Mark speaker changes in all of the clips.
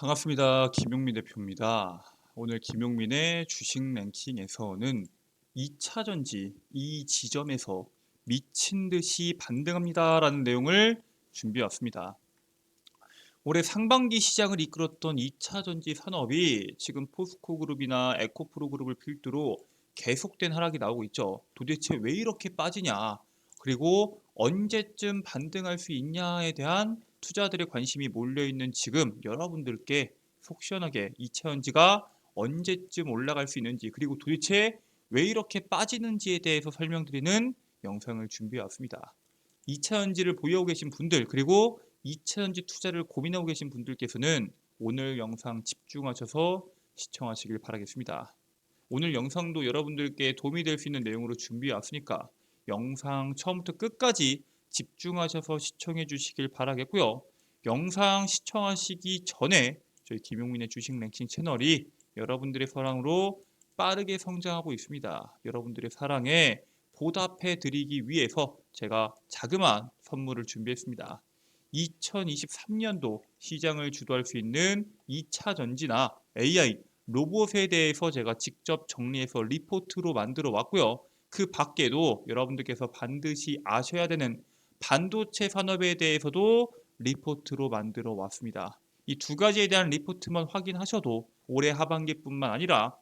Speaker 1: 반갑습니다. 김용민 대표입니다. 오늘 김용민의 주식 랭킹에서는 2차 전지 이 지점에서 미친 듯이 반등합니다라는 내용을 준비해 왔습니다. 올해 상반기 시장을 이끌었던 2차 전지 산업이 지금 포스코 그룹이나 에코프로 그룹을 필두로 계속된 하락이 나오고 있죠. 도대체 왜 이렇게 빠지냐? 그리고 언제쯤 반등할 수 있냐에 대한 투자들의 관심이 몰려 있는 지금 여러분들께 속 시원하게 2차 전지가 언제쯤 올라갈 수 있는지 그리고 도대체 왜 이렇게 빠지는지에 대해서 설명드리는 영상을 준비해 왔습니다. 2차 전지를 보유하고 계신 분들 그리고 2차 전지 투자를 고민하고 계신 분들께서는 오늘 영상 집중하셔서 시청하시길 바라겠습니다. 오늘 영상도 여러분들께 도움이 될 수 있는 내용으로 준비해 왔으니까 영상 처음부터 끝까지 집중하셔서 시청해 주시길 바라겠고요. 영상 시청하시기 전에 저희 김용민의 주식 랭킹 채널이 여러분들의 사랑으로 빠르게 성장하고 있습니다. 여러분들의 사랑에 보답해 드리기 위해서 제가 자그마한 선물을 준비했습니다. 2023년도 시장을 주도할 수 있는 2차 전지나 AI, 로봇에 대해서 제가 직접 정리해서 리포트로 만들어 왔고요. 그 밖에도 여러분들께서 반드시 아셔야 되는 반도체 산업에 대해서도 리포트로 만들어 왔습니다. 이 두 가지에 대한 리포트만 확인하셔도 올해 하반기뿐만 아니라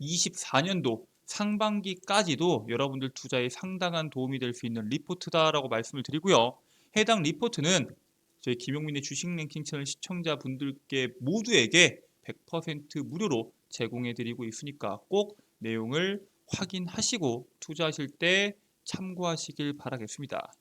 Speaker 1: 24년도 상반기까지도 여러분들 투자에 상당한 도움이 될 수 있는 리포트다라고 말씀을 드리고요. 해당 리포트는 저희 김용민의 주식 랭킹 채널 시청자분들께 모두에게 100% 무료로 제공해 드리고 있으니까 꼭 내용을 확인하시고 투자하실 때 참고하시길 바라겠습니다.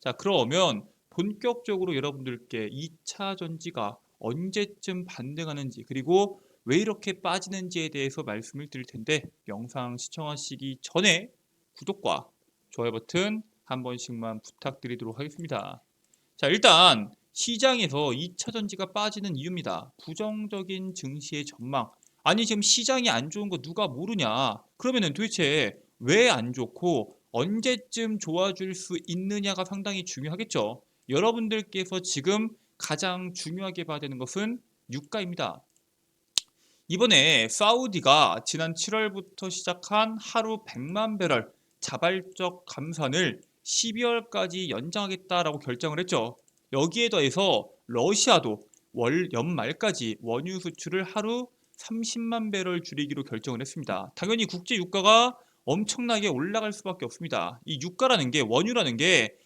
Speaker 1: 자, 그러면 본격적으로 여러분들께 2차 전지가 언제쯤 반등하는지 그리고 왜 이렇게 빠지는지에 대해서 말씀을 드릴 텐데 영상 시청하시기 전에 구독과 좋아요 버튼 한 번씩만 부탁드리도록 하겠습니다. 자, 일단 시장에서 2차 전지가 빠지는 이유입니다. 부정적인 증시의 전망. 아니 지금 시장이 안 좋은 거 누가 모르냐? 그러면은 도대체 왜 안 좋고 언제쯤 좋아질 수 있느냐가 상당히 중요하겠죠. 여러분들께서 지금 가장 중요하게 봐야 되는 것은 유가입니다. 이번에 사우디가 지난 7월부터 시작한 하루 100만 배럴 자발적 감산을 12월까지 연장하겠다라고 결정을 했죠. 여기에 더해서 러시아도 월 연말까지 원유 수출을 하루 30만 배럴 줄이기로 결정을 했습니다. 당연히 국제 유가가 엄청나게 올라갈 수밖에 없습니다. 이 유가라는 게 원유라는 게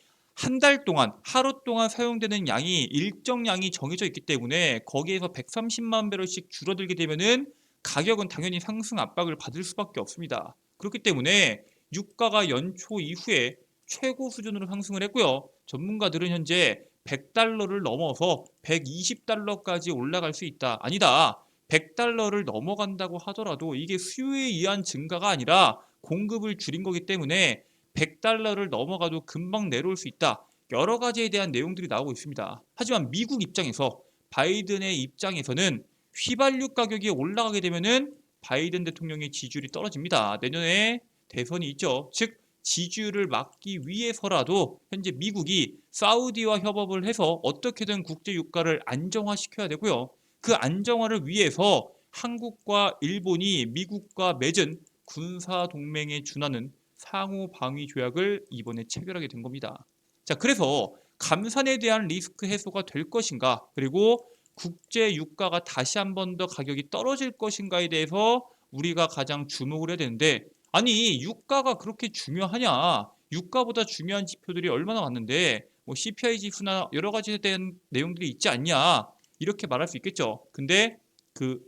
Speaker 1: 한 달 동안 하루 동안 사용되는 양이 일정 양이 정해져 있기 때문에 거기에서 130만 배럴씩 줄어들게 되면은 가격은 당연히 상승 압박을 받을 수밖에 없습니다. 그렇기 때문에 유가가 연초 이후에 최고 수준으로 상승을 했고요. 전문가들은 현재 100달러를 넘어서 120달러까지 올라갈 수 있다. 아니다. 100달러를 넘어간다고 하더라도 이게 수요에 의한 증가가 아니라 공급을 줄인 거기 때문에 100달러를 넘어가도 금방 내려올 수 있다. 여러 가지에 대한 내용들이 나오고 있습니다. 하지만 미국 입장에서 바이든의 입장에서는 휘발유 가격이 올라가게 되면은 바이든 대통령의 지지율이 떨어집니다. 내년에 대선이 있죠. 즉 지지율을 막기 위해서라도 현재 미국이 사우디와 협업을 해서 어떻게든 국제 유가를 안정화시켜야 되고요. 그 안정화를 위해서 한국과 일본이 미국과 맺은 군사 동맹에 준하는 상호 방위 조약을 이번에 체결하게 된 겁니다. 자, 그래서 감산에 대한 리스크 해소가 될 것인가, 그리고 국제 유가가 다시 한 번 더 가격이 떨어질 것인가에 대해서 우리가 가장 주목을 해야 되는데, 아니, 유가가 그렇게 중요하냐? 유가보다 중요한 지표들이 얼마나 많은데, 뭐 CPI 지수나 여러 가지에 대한 내용들이 있지 않냐? 이렇게 말할 수 있겠죠. 근데 그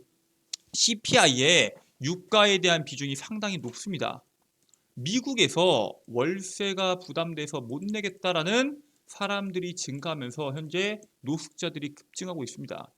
Speaker 1: CPI에 유가에 대한 비중이 상당히 높습니다. 미국에서 월세가 부담돼서 못 내겠다라는 사람들이 증가하면서 현재 노숙자들이 급증하고 있습니다.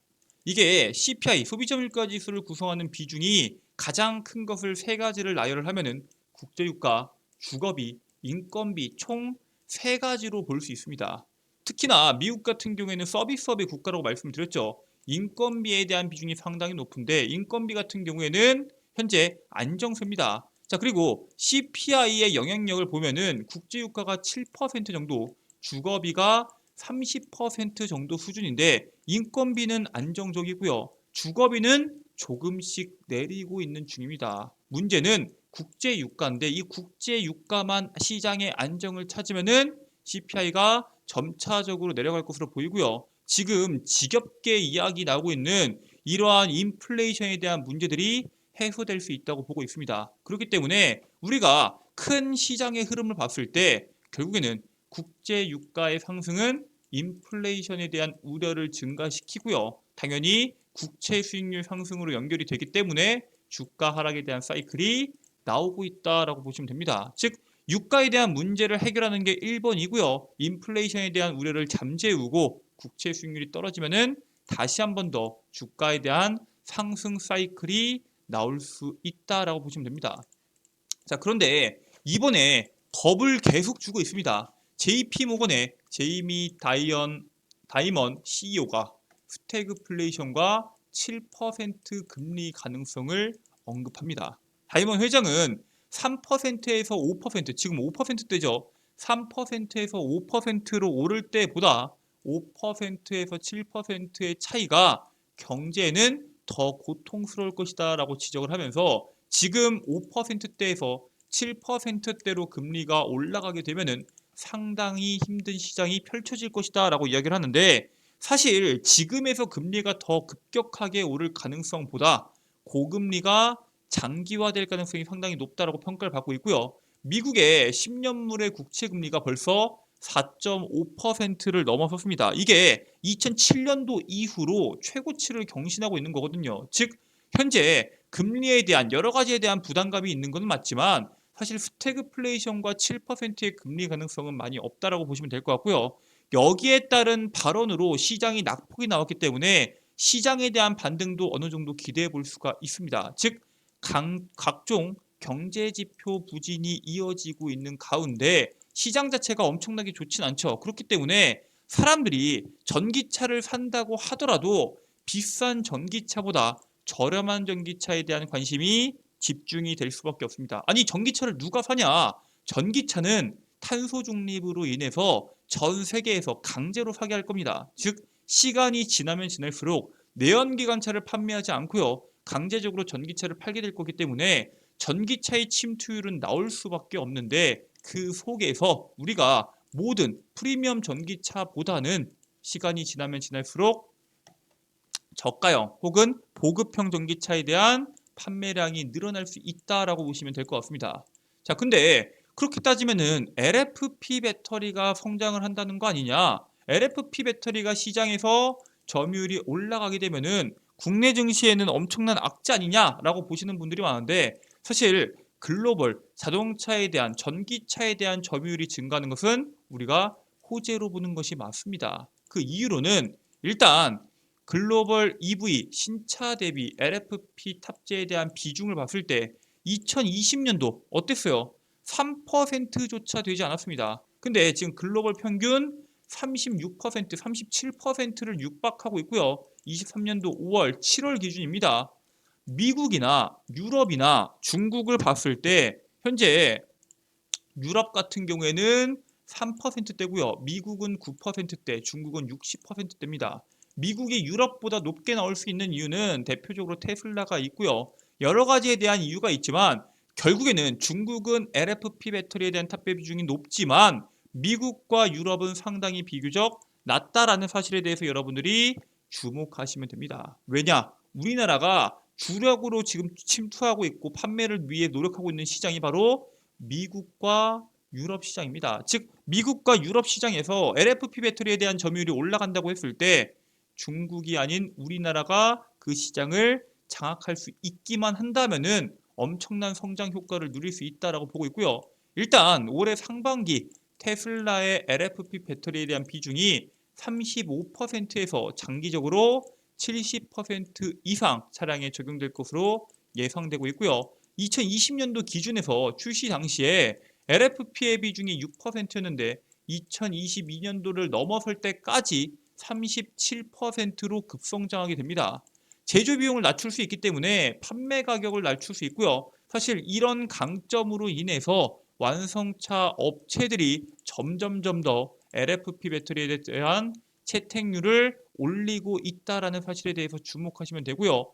Speaker 1: 이게 CPI 소비자 물가 지수를 구성하는 비중이 가장 큰 것을 세 가지를 나열을 하면은 국제유가, 주거비, 인건비 총 세 가지로 볼 수 있습니다. 특히나 미국 같은 경우에는 서비스업의 국가라고 말씀드렸죠. 인건비에 대한 비중이 상당히 높은데 인건비 같은 경우에는 현재 안정세입니다. 자 그리고 CPI의 영향력을 보면은 국제유가가 7% 정도, 주거비가 30% 정도 수준인데 인건비는 안정적이고요. 주거비는 조금씩 내리고 있는 중입니다. 문제는 국제 유가인데 이 국제 유가만 시장의 안정을 찾으면은 CPI가 점차적으로 내려갈 것으로 보이고요. 지금 지겹게 이야기 나오고 있는 이러한 인플레이션에 대한 문제들이 해소될 수 있다고 보고 있습니다. 그렇기 때문에 우리가 큰 시장의 흐름을 봤을 때 결국에는 국제 유가의 상승은 인플레이션에 대한 우려를 증가시키고요. 당연히 국채 수익률 상승으로 연결이 되기 때문에 주가 하락에 대한 사이클이 나오고 있다라고 보시면 됩니다. 즉 유가에 대한 문제를 해결하는 게 1번이고요. 인플레이션에 대한 우려를 잠재우고 국채 수익률이 떨어지면은 다시 한 번 더 주가에 대한 상승 사이클이 나올 수 있다라고 보시면 됩니다. 자, 그런데 이번에 겁을 계속 주고 있습니다. JP 모건의 제이미 다이언 다이먼 CEO가 스태그플레이션과 7% 금리 가능성을 언급합니다. 다이먼 회장은 3%에서 5% 지금 5%대죠. 3%에서 5%로 오를 때보다 5%에서 7%의 차이가 경제에는 더 고통스러울 것이다 라고 지적을 하면서 지금 5%대에서 7%대로 금리가 올라가게 되면은 상당히 힘든 시장이 펼쳐질 것이다 라고 이야기를 하는데 사실 지금에서 금리가 더 급격하게 오를 가능성보다 고금리가 장기화될 가능성이 상당히 높다라고 평가를 받고 있고요. 미국의 10년물의 국채 금리가 벌써 4.5%를 넘어섰습니다. 이게 2007년도 이후로 최고치를 경신하고 있는 거거든요. 즉 현재 금리에 대한 여러 가지에 대한 부담감이 있는 것은 맞지만 사실 스태그플레이션과 7%의 금리 가능성은 많이 없다라고 보시면 될 것 같고요. 여기에 따른 발언으로 시장이 낙폭이 나왔기 때문에 시장에 대한 반등도 어느 정도 기대해 볼 수가 있습니다. 즉 강, 각종 경제 지표 부진이 이어지고 있는 가운데 시장 자체가 엄청나게 좋진 않죠. 그렇기 때문에 사람들이 전기차를 산다고 하더라도 비싼 전기차보다 저렴한 전기차에 대한 관심이 집중이 될 수밖에 없습니다. 아니 전기차를 누가 사냐? 전기차는 탄소 중립으로 인해서 전 세계에서 강제로 사게 할 겁니다. 즉 시간이 지나면 지날수록 내연기관차를 판매하지 않고요. 강제적으로 전기차를 팔게 될 거기 때문에 전기차의 침투율은 나올 수밖에 없는데 그 속에서 우리가 모든 프리미엄 전기차보다는 시간이 지나면 지날수록 저가형 혹은 보급형 전기차에 대한 판매량이 늘어날 수 있다라고 보시면 될 것 같습니다. 자, 근데 그렇게 따지면은 LFP 배터리가 성장을 한다는 거 아니냐? LFP 배터리가 시장에서 점유율이 올라가게 되면은 국내 증시에는 엄청난 악재 아니냐라고 보시는 분들이 많은데 사실 글로벌 자동차에 대한 전기차에 대한 점유율이 증가하는 것은 우리가 호재로 보는 것이 맞습니다. 그 이유로는 일단 글로벌 EV 신차 대비 LFP 탑재에 대한 비중을 봤을 때 2020년도 어땠어요? 3%조차 되지 않았습니다. 근데 지금 글로벌 평균 36%, 37%를 육박하고 있고요. 23년도 5월, 7월 기준입니다. 미국이나 유럽이나 중국을 봤을 때 현재 유럽 같은 경우에는 3%대고요. 미국은 9%대, 중국은 60%대입니다. 미국이 유럽보다 높게 나올 수 있는 이유는 대표적으로 테슬라가 있고요. 여러 가지에 대한 이유가 있지만 결국에는 중국은 LFP 배터리에 대한 탑재 비중이 높지만 미국과 유럽은 상당히 비교적 낮다라는 사실에 대해서 여러분들이 주목하시면 됩니다. 왜냐? 우리나라가 주력으로 지금 침투하고 있고 판매를 위해 노력하고 있는 시장이 바로 미국과 유럽 시장입니다. 즉 미국과 유럽 시장에서 LFP 배터리에 대한 점유율이 올라간다고 했을 때 중국이 아닌 우리나라가 그 시장을 장악할 수 있기만 한다면은 엄청난 성장 효과를 누릴 수 있다라고 보고 있고요. 일단 올해 상반기 테슬라의 LFP 배터리에 대한 비중이 35%에서 장기적으로 70% 이상 차량에 적용될 것으로 예상되고 있고요. 2020년도 기준에서 출시 당시에 LFP의 비중이 6%였는데 2022년도를 넘어설 때까지 37%로 급성장하게 됩니다. 제조 비용을 낮출 수 있기 때문에 판매 가격을 낮출 수 있고요. 사실 이런 강점으로 인해서 완성차 업체들이 점점점 더 LFP 배터리에 대한 채택률을 올리고 있다라는 사실에 대해서 주목하시면 되고요.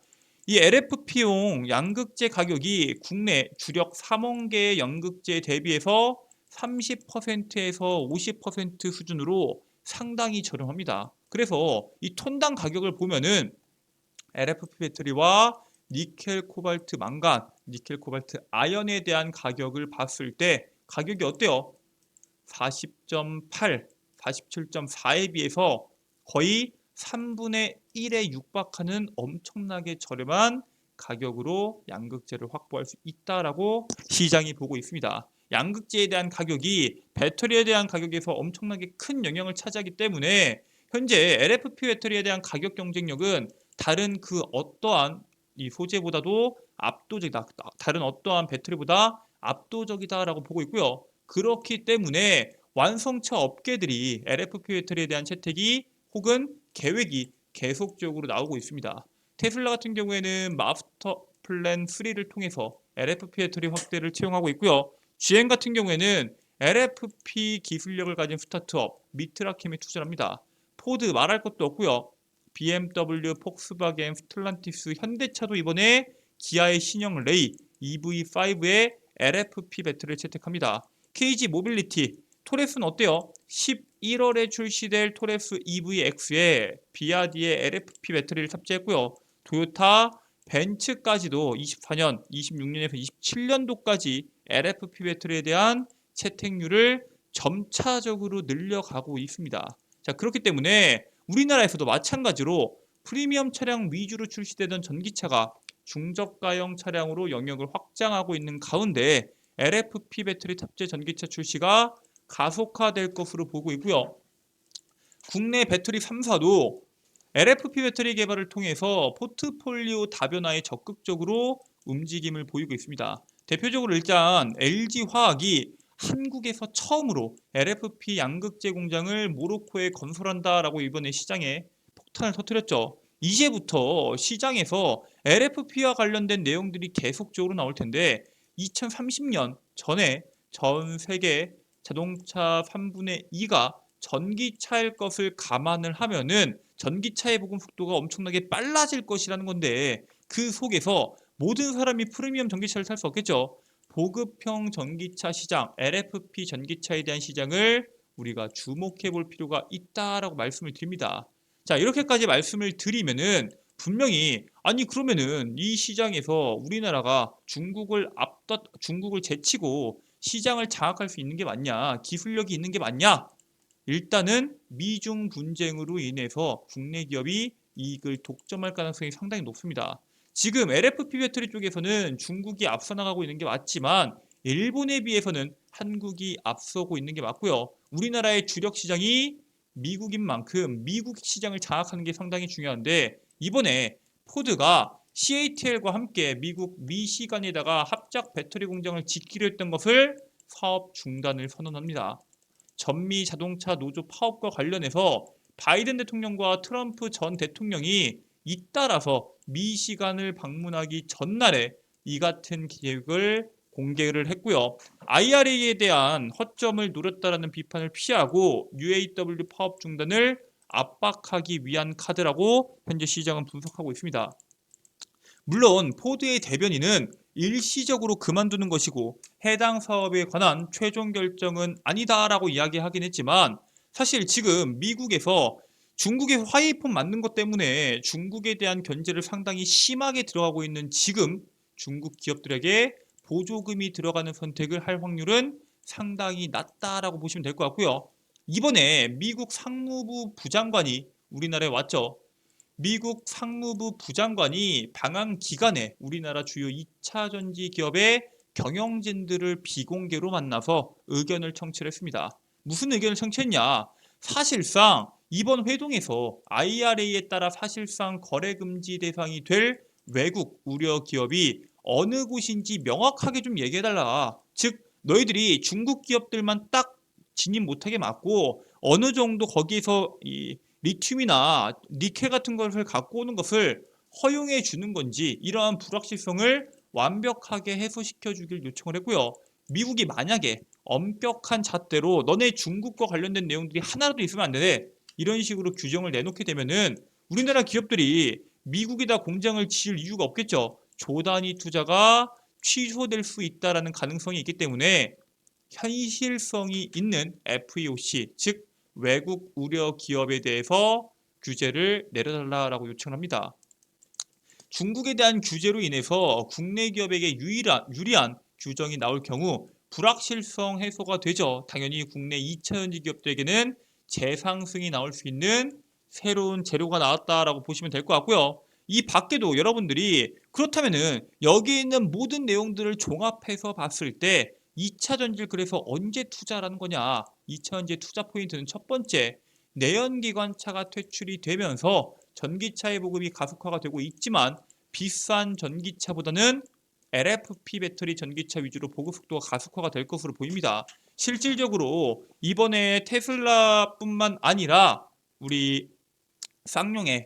Speaker 1: 이 LFP용 양극재 가격이 국내 주력 3원계의 양극재에 대비해서 30%에서 50% 수준으로 상당히 저렴합니다. 그래서 이 톤당 가격을 보면은 LFP 배터리와 니켈, 코발트, 망간, 니켈, 코발트, 아연에 대한 가격을 봤을 때 가격이 어때요? 40.8, 47.4에 비해서 거의 3분의 1에 육박하는 엄청나게 저렴한 가격으로 양극재를 확보할 수 있다라고 시장이 보고 있습니다. 양극재에 대한 가격이 배터리에 대한 가격에서 엄청나게 큰 영향을 차지하기 때문에 현재 LFP 배터리에 대한 가격 경쟁력은 다른 그 어떠한 이 소재보다도 압도적이다. 다른 어떠한 배터리보다 압도적이다라고 보고 있고요. 그렇기 때문에 완성차 업계들이 LFP 배터리에 대한 채택이 혹은 계획이 계속적으로 나오고 있습니다. 테슬라 같은 경우에는 마스터 플랜 3를 통해서 LFP 배터리 확대를 채용하고 있고요. GM 같은 경우에는 LFP 기술력을 가진 스타트업 미트라캠에 투자합니다. 포드 말할 것도 없고요. BMW, 폭스바겐, 스틀란티스, 현대차도 이번에 기아의 신형 레이 EV5에 LFP 배터리를 채택합니다. KG 모빌리티 토레스는 어때요? 11월에 출시될 토레스 EVX에 비아디의 LFP 배터리를 탑재했고요. 도요타, 벤츠까지도 24년, 26년에서 27년도까지 LFP 배터리에 대한 채택률을 점차적으로 늘려가고 있습니다. 자, 그렇기 때문에 우리나라에서도 마찬가지로 프리미엄 차량 위주로 출시되던 전기차가 중저가형 차량으로 영역을 확장하고 있는 가운데 LFP 배터리 탑재 전기차 출시가 가속화될 것으로 보고 있고요. 국내 배터리 3사도 LFP 배터리 개발을 통해서 포트폴리오 다변화에 적극적으로 움직임을 보이고 있습니다. 대표적으로 일단 LG화학이 한국에서 처음으로 LFP 양극재 공장을 모로코에 건설한다라고 이번에 시장에 폭탄을 터뜨렸죠. 이제부터 시장에서 LFP와 관련된 내용들이 계속적으로 나올 텐데 2030년 전에 전 세계 자동차 3분의 2가 전기차일 것을 감안을 하면은 전기차의 보급 속도가 엄청나게 빨라질 것이라는 건데 그 속에서 모든 사람이 프리미엄 전기차를 살 수 없겠죠. 보급형 전기차 시장, LFP 전기차에 대한 시장을 우리가 주목해 볼 필요가 있다라고 말씀을 드립니다. 자, 이렇게까지 말씀을 드리면은 분명히 아니 그러면은 이 시장에서 우리나라가 중국을 앞다 중국을 제치고 시장을 장악할 수 있는 게 맞냐? 기술력이 있는 게 맞냐? 일단은 미중 분쟁으로 인해서 국내 기업이 이익을 독점할 가능성이 상당히 높습니다. 지금 LFP 배터리 쪽에서는 중국이 앞서 나가고 있는 게 맞지만 일본에 비해서는 한국이 앞서고 있는 게 맞고요. 우리나라의 주력 시장이 미국인 만큼 미국 시장을 장악하는 게 상당히 중요한데 이번에 포드가 CATL과 함께 미국 미시간에다가 합작 배터리 공장을 짓기로 했던 것을 사업 중단을 선언합니다. 전미 자동차 노조 파업과 관련해서 바이든 대통령과 트럼프 전 대통령이 잇따라서 미시간을 방문하기 전날에 이 같은 계획을 공개를 했고요. IRA에 대한 허점을 노렸다라는 비판을 피하고 UAW 파업 중단을 압박하기 위한 카드라고 현재 시장은 분석하고 있습니다. 물론 포드의 대변인은 일시적으로 그만두는 것이고 해당 사업에 관한 최종 결정은 아니다라고 이야기하긴 했지만 사실 지금 미국에서 중국의 화이폰 만든 것 때문에 중국에 대한 견제를 상당히 심하게 들어가고 있는 지금 중국 기업들에게 보조금이 들어가는 선택을 할 확률은 상당히 낮다라고 보시면 될 것 같고요. 이번에 미국 상무부 부장관이 우리나라에 왔죠. 미국 상무부 부장관이 방한 기간에 우리나라 주요 2차 전지 기업의 경영진들을 비공개로 만나서 의견을 청취했습니다. 무슨 의견을 청취했냐? 사실상 이번 회동에서 IRA에 따라 사실상 거래 금지 대상이 될 외국 우려 기업이 어느 곳인지 명확하게 좀 얘기해달라. 즉 너희들이 중국 기업들만 딱 진입 못하게 막고 어느 정도 거기에서 이 리튬이나 니켈 같은 것을 갖고 오는 것을 허용해 주는 건지 이러한 불확실성을 완벽하게 해소시켜 주길 요청을 했고요. 미국이 만약에 엄격한 잣대로 너네 중국과 관련된 내용들이 하나라도 있으면 안 되네. 이런 식으로 규정을 내놓게 되면은 우리나라 기업들이 미국에다 공장을 지을 이유가 없겠죠. 조단위 투자가 취소될 수 있다라는 가능성이 있기 때문에 현실성이 있는 FEOC 즉 외국 우려 기업에 대해서 규제를 내려달라라고 요청을 합니다. 중국에 대한 규제로 인해서 국내 기업에게 유일한, 유리한 규정이 나올 경우 불확실성 해소가 되죠. 당연히 국내 2차전지 기업들에게는 재상승이 나올 수 있는 새로운 재료가 나왔다라고 보시면 될 것 같고요. 이 밖에도 여러분들이 그렇다면은 여기 있는 모든 내용들을 종합해서 봤을 때 2차 전지를 그래서 언제 투자라는 거냐? 2차 전지의 투자 포인트는 첫 번째 내연기관차가 퇴출이 되면서 전기차의 보급이 가속화가 되고 있지만 비싼 전기차보다는 LFP 배터리 전기차 위주로 보급 속도가 가속화가 될 것으로 보입니다. 실질적으로 이번에 테슬라뿐만 아니라 우리 쌍용의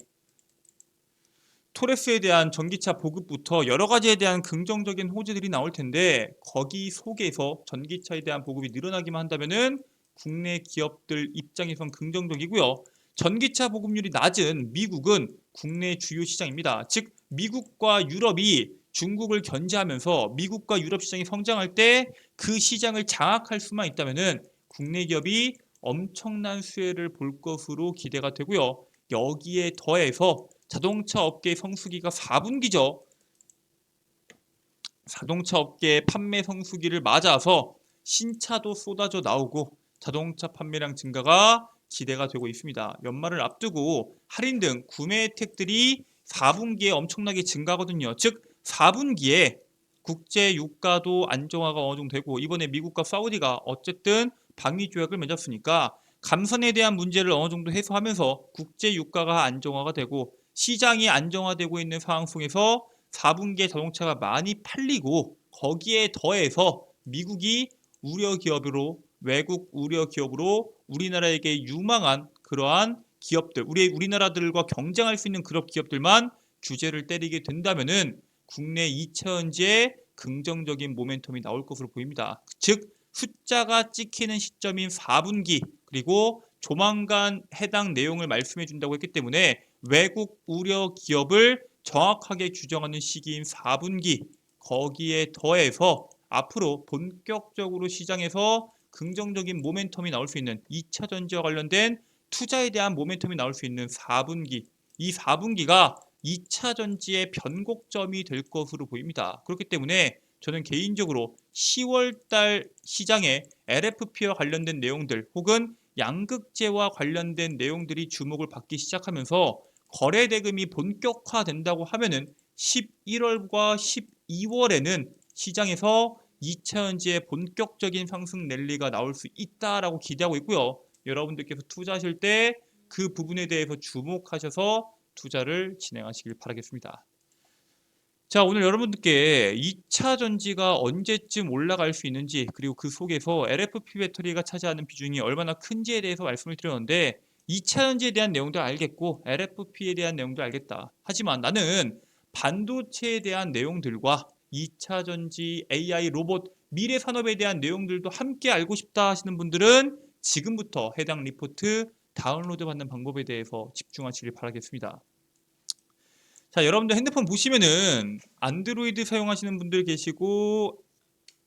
Speaker 1: 토레스에 대한 전기차 보급부터 여러 가지에 대한 긍정적인 호재들이 나올 텐데 거기 속에서 전기차에 대한 보급이 늘어나기만 한다면은 국내 기업들 입장에선 긍정적이고요. 전기차 보급률이 낮은 미국은 국내 주요 시장입니다. 즉 미국과 유럽이 중국을 견제하면서 미국과 유럽 시장이 성장할 때 그 시장을 장악할 수만 있다면은 국내 기업이 엄청난 수혜를 볼 것으로 기대가 되고요. 여기에 더해서 자동차 업계 성수기가 4분기죠. 자동차 업계 판매 성수기를 맞아서 신차도 쏟아져 나오고 자동차 판매량 증가가 기대가 되고 있습니다. 연말을 앞두고 할인 등 구매 혜택들이 4분기에 엄청나게 증가하거든요. 즉 4분기에 국제 유가도 안정화가 어느 정도 되고 이번에 미국과 사우디가 어쨌든 방위 조약을 맺었으니까 감선에 대한 문제를 어느 정도 해소하면서 국제 유가가 안정화가 되고 시장이 안정화되고 있는 상황 속에서 4분기에 자동차가 많이 팔리고 거기에 더해서 미국이 우려 기업으로 외국 우려 기업으로 우리나라에게 유망한 그러한 기업들, 우리 우리나라들과 경쟁할 수 있는 그런 기업들만 규제를 때리게 된다면은 국내 2차전지에 긍정적인 모멘텀이 나올 것으로 보입니다. 즉 숫자가 찍히는 시점인 4분기 그리고 조만간 해당 내용을 말씀해 준다고 했기 때문에 외국 우려 기업을 정확하게 규정하는 시기인 4분기 거기에 더해서 앞으로 본격적으로 시장에서 긍정적인 모멘텀이 나올 수 있는 2차 전지와 관련된 투자에 대한 모멘텀이 나올 수 있는 4분기 이 4분기가 2차 전지의 변곡점이 될 것으로 보입니다. 그렇기 때문에 저는 개인적으로 10월 달 시장에 LFP와 관련된 내용들 혹은 양극재와 관련된 내용들이 주목을 받기 시작하면서 거래 대금이 본격화된다고 하면은 11월과 12월에는 시장에서 2차전지의 본격적인 상승 랠리가 나올 수 있다라고 기대하고 있고요. 여러분들께서 투자하실 때 그 부분에 대해서 주목하셔서 투자를 진행하시길 바라겠습니다. 자, 오늘 여러분들께 2차 전지가 언제쯤 올라갈 수 있는지 그리고 그 속에서 LFP 배터리가 차지하는 비중이 얼마나 큰지에 대해서 말씀을 드렸는데 2차 전지에 대한 내용도 알겠고 LFP에 대한 내용도 알겠다. 하지만 나는 반도체에 대한 내용들과 2차 전지, AI, 로봇, 미래 산업에 대한 내용들도 함께 알고 싶다 하시는 분들은 지금부터 해당 리포트 다운로드 받는 방법에 대해서 집중하시길 바라겠습니다. 자, 여러분들 핸드폰 보시면은 안드로이드 사용하시는 분들 계시고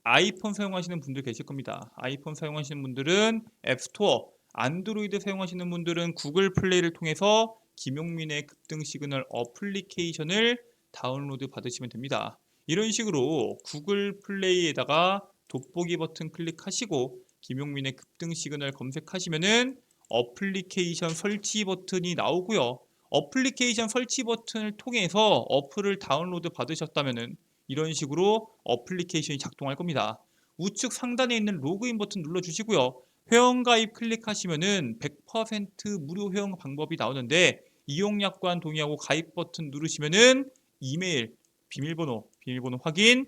Speaker 1: 아이폰 사용하시는 분들 계실 겁니다. 아이폰 사용하시는 분들은 앱스토어, 안드로이드 사용하시는 분들은 구글 플레이를 통해서 김용민의 급등 시그널 어플리케이션을 다운로드 받으시면 됩니다. 이런 식으로 구글 플레이에다가 돋보기 버튼 클릭하시고 김용민의 급등 시그널 검색하시면은 어플리케이션 설치 버튼이 나오고요. 어플리케이션 설치 버튼을 통해서 어플을 다운로드 받으셨다면은 이런 식으로 어플리케이션이 작동할 겁니다. 우측 상단에 있는 로그인 버튼 눌러주시고요. 회원가입 클릭하시면은 100% 무료 회원 방법이 나오는데 이용약관 동의하고 가입 버튼 누르시면은 이메일, 비밀번호, 비밀번호 확인,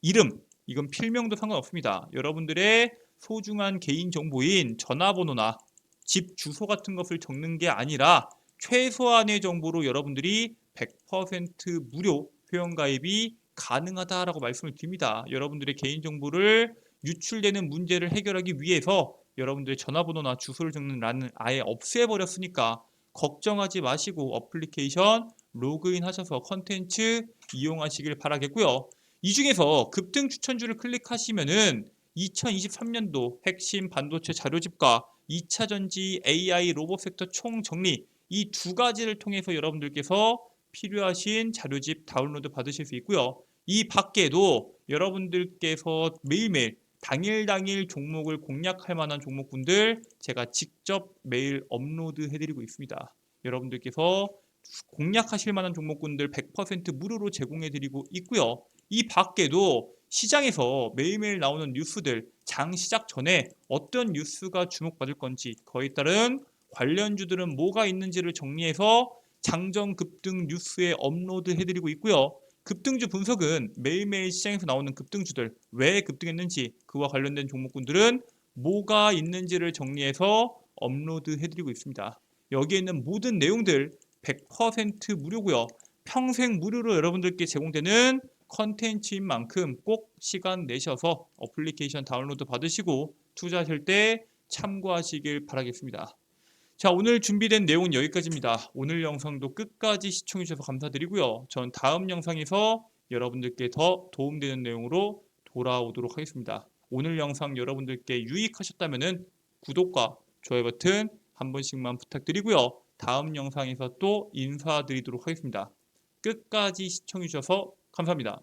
Speaker 1: 이름, 이건 필명도 상관없습니다. 여러분들의 소중한 개인 정보인 전화번호나 집 주소 같은 것을 적는 게 아니라 최소한의 정보로 여러분들이 100% 무료 회원가입이 가능하다라고 말씀을 드립니다. 여러분들의 개인 정보를 유출되는 문제를 해결하기 위해서 여러분들의 전화번호나 주소를 적는 란을 아예 없애버렸으니까 걱정하지 마시고 어플리케이션 로그인 하셔서 컨텐츠 이용하시길 바라겠고요. 이 중에서 급등 추천주를 클릭하시면은 2023년도 핵심 반도체 자료집과 2차 전지 AI 로봇 섹터 총 정리 이 두 가지를 통해서 여러분들께서 필요하신 자료집 다운로드 받으실 수 있고요. 이 밖에도 여러분들께서 매일매일 당일 당일 종목을 공략할 만한 종목군들 제가 직접 매일 업로드 해드리고 있습니다. 여러분들께서 공략하실 만한 종목군들 100% 무료로 제공해드리고 있고요. 이 밖에도 시장에서 매일매일 나오는 뉴스들 장 시작 전에 어떤 뉴스가 주목받을 건지 거에 따른 관련주들은 뭐가 있는지를 정리해서 장정 급등 뉴스에 업로드 해드리고 있고요. 급등주 분석은 매일매일 시장에서 나오는 급등주들 왜 급등했는지 그와 관련된 종목군들은 뭐가 있는지를 정리해서 업로드 해드리고 있습니다. 여기에 있는 모든 내용들 100% 무료고요. 평생 무료로 여러분들께 제공되는 컨텐츠인 만큼 꼭 시간 내셔서 어플리케이션 다운로드 받으시고 투자하실 때 참고하시길 바라겠습니다. 자 오늘 준비된 내용은 여기까지입니다. 오늘 영상도 끝까지 시청해 주셔서 감사드리고요. 전 다음 영상에서 여러분들께 더 도움되는 내용으로 돌아오도록 하겠습니다. 오늘 영상 여러분들께 유익하셨다면 구독과 좋아요 버튼 한 번씩만 부탁드리고요. 다음 영상에서 또 인사드리도록 하겠습니다. 끝까지 시청해 주셔서 감사합니다.